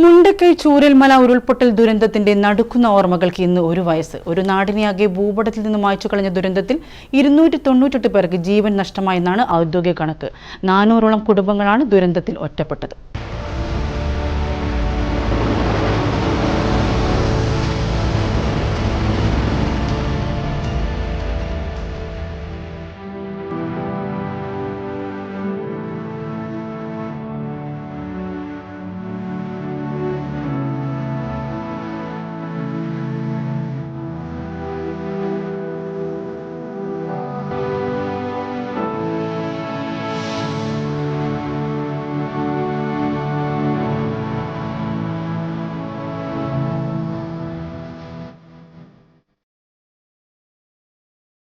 മുണ്ടക്കൈ ചൂരൽമല ഉരുൾപൊട്ടൽ ദുരന്തത്തിന്റെ നടുക്കുന്ന ഓർമ്മകൾക്ക് ഇന്ന് ഒരു വയസ്സ്. ഒരു നാടിനെയാകെ ഭൂപടത്തിൽ നിന്ന് മായ്ച്ചു കളഞ്ഞ ദുരന്തത്തിൽ ഇരുന്നൂറ്റി തൊണ്ണൂറ്റെട്ട് പേർക്ക് ജീവൻ നഷ്ടമായെന്നാണ് ഔദ്യോഗിക കണക്ക്. നാനൂറോളം കുടുംബങ്ങളാണ് ദുരന്തത്തിൽ ഒറ്റപ്പെട്ടത്.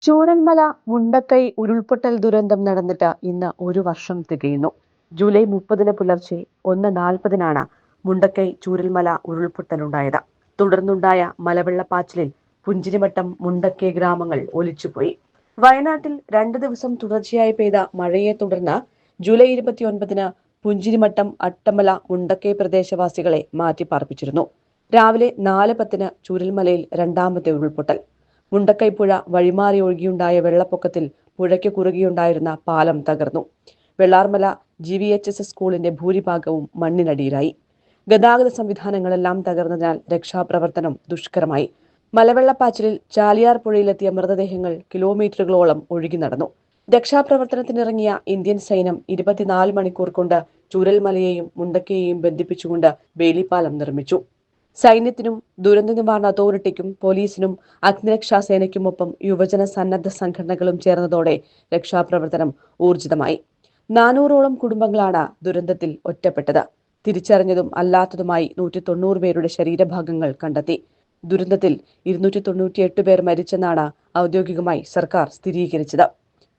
ചൂരന്മല മുണ്ടക്കൈ ഉരുൾപൊട്ടൽ ദുരന്തം നടന്നിട്ട് ഇന്ന് ഒരു വർഷം തികയുന്നു. ജൂലൈ മുപ്പതിന് പുലർച്ചെ ഒന്ന് നാൽപ്പതിനാണ് മുണ്ടക്കൈ ചൂരൽമല ഉരുൾപൊട്ടലുണ്ടായത്. തുടർന്നുണ്ടായ മലവെള്ളപ്പാച്ചിലിൽ പുഞ്ചിരിമട്ടം മുണ്ടക്കൈ ഗ്രാമങ്ങൾ ഒലിച്ചുപോയി. വയനാട്ടിൽ രണ്ട് ദിവസം തുടർച്ചയായി പെയ്ത മഴയെ തുടർന്ന് ജൂലൈ ഇരുപത്തിയൊൻപതിന് പുഞ്ചിരിമട്ടം അട്ടമല മുണ്ടക്കൈ പ്രദേശവാസികളെ മാറ്റിപ്പാർപ്പിച്ചിരുന്നു. രാവിലെ നാല് പത്തിന് ചൂരൽമലയിൽ രണ്ടാമത്തെ ഉരുൾപൊട്ടൽ. മുണ്ടക്കൈ പുഴ വഴിമാറി ഒഴുകിയുണ്ടായ വെള്ളപ്പൊക്കത്തിൽ പുഴയ്ക്ക് കുറുകിയുണ്ടായിരുന്ന പാലം തകർന്നു. Vellarmala G V H S സ്കൂളിന്റെ ഭൂരിഭാഗവും മണ്ണിനടിയിലായി. ഗതാഗത സംവിധാനങ്ങളെല്ലാം തകർന്നതിനാൽ രക്ഷാപ്രവർത്തനം ദുഷ്കരമായി. മലവെള്ളപ്പാച്ചിലിൽ ചാലിയാർ പുഴയിലെത്തിയ മൃതദേഹങ്ങൾ കിലോമീറ്ററുകളോളം ഒഴുകി നടന്നു. രക്ഷാപ്രവർത്തനത്തിനിറങ്ങിയ ഇന്ത്യൻ സൈന്യം ഇരുപത്തിനാല് മണിക്കൂർ കൊണ്ട് ചുരൽമലയെയും മുണ്ടക്കയെയും ബന്ധിപ്പിച്ചുകൊണ്ട് വേലിപ്പാലം നിർമ്മിച്ചു. സൈന്യത്തിനും ദുരന്ത നിവാരണ അതോറിറ്റിക്കും പോലീസിനും അഗ്നിരക്ഷാ സേനയ്ക്കുമൊപ്പം യുവജന സന്നദ്ധ സംഘടനകളും ചേർന്നതോടെ രക്ഷാപ്രവർത്തനം ഊർജിതമായി. നാനൂറോളം കുടുംബങ്ങളാണ് ദുരന്തത്തിൽ ഒറ്റപ്പെട്ടത്. തിരിച്ചറിഞ്ഞതും അല്ലാത്തതുമായി നൂറ്റി തൊണ്ണൂറ് പേരുടെ ശരീരഭാഗങ്ങൾ കണ്ടെത്തി. ദുരന്തത്തിൽ ഇരുന്നൂറ്റി തൊണ്ണൂറ്റിയെട്ട് പേർ മരിച്ചെന്നാണ് ഔദ്യോഗികമായി സർക്കാർ സ്ഥിരീകരിച്ചത്.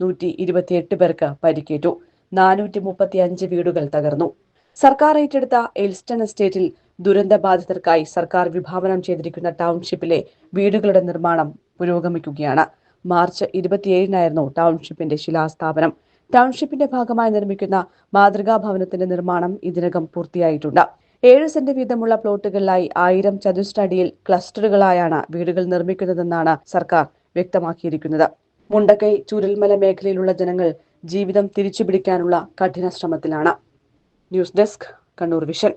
നൂറ്റി ഇരുപത്തിയെട്ട് പേർക്ക് പരിക്കേറ്റു. നാനൂറ്റി മുപ്പത്തി അഞ്ച് വീടുകൾ തകർന്നു. സർക്കാർ ഏറ്റെടുത്ത എൽസ്റ്റൺ എസ്റ്റേറ്റിൽ ദുരന്ത ബാധിതർക്കായി സർക്കാർ വിഭാവനം ചെയ്തിരിക്കുന്ന ടൗൺഷിപ്പിലെ വീടുകളുടെ നിർമ്മാണം പുരോഗമിക്കുകയാണ്. മാർച്ച് ഇരുപത്തിയേഴിനായിരുന്നു ടൗൺഷിപ്പിന്റെ ശിലാസ്ഥാപനം. ടൗൺഷിപ്പിന്റെ ഭാഗമായി നിർമ്മിക്കുന്ന മാതൃകാ ഭവനത്തിന്റെ നിർമ്മാണം ഇതിനകം പൂർത്തിയായിട്ടുണ്ട്. ഏഴ് സെന്റ് വീതമുള്ള പ്ലോട്ടുകളിലായി ആയിരം ചതുശ്രടിയിൽ ക്ലസ്റ്ററുകളായാണ് വീടുകൾ നിർമ്മിക്കുന്നതെന്നാണ് സർക്കാർ വ്യക്തമാക്കിയിരിക്കുന്നത്. മുണ്ടക്കൈ ചുരൽമല മേഖലയിലുള്ള ജനങ്ങൾ ജീവിതം തിരിച്ചുപിടിക്കാനുള്ള കഠിന ശ്രമത്തിലാണ്. News desk Kannur vision.